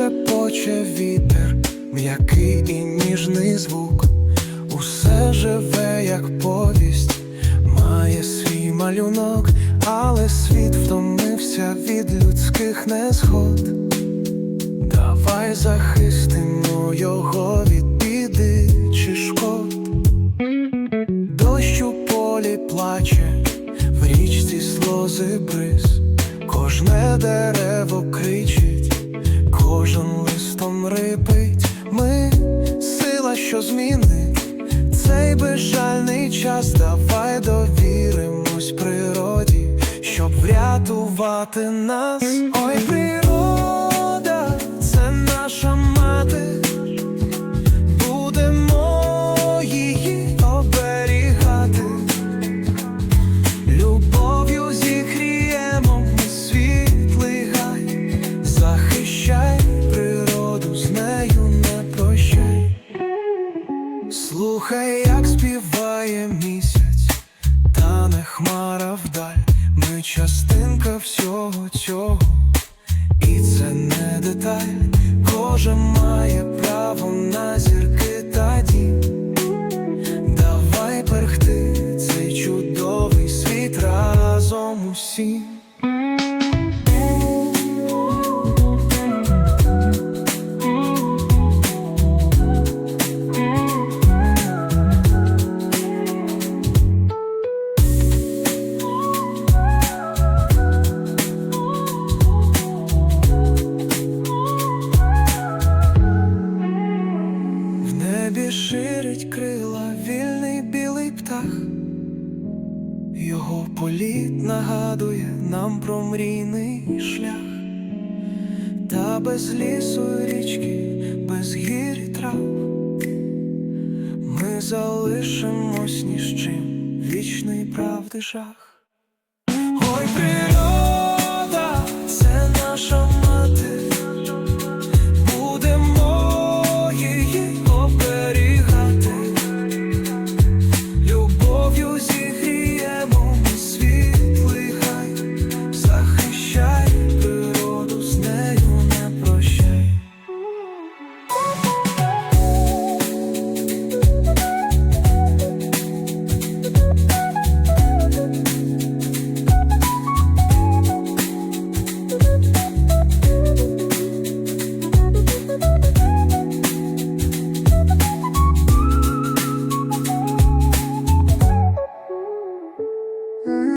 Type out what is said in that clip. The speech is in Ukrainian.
шепоче вітер, м'який і ніжний звук, усе живе, як повість, має свій малюнок, але світ втомився від людських незгод. Давай захистимо його від біди чи шкод. Дощ у полі плаче, в річці сльози бриз, кожне дерево кричить, безжальний час. Давай довіримось природі, щоб врятувати нас. Ой, природа, це наша мати. Слухай, як співає місяць, та не хмара вдаль, ми частинка всього цього. І це не деталь, кожен має право на зірки птах, його політ нагадує нам про мрійний шлях, та без лісу і річки, без гір і трав, ми залишимось ні з чим вічної правди жах. Ой, природа, це наша.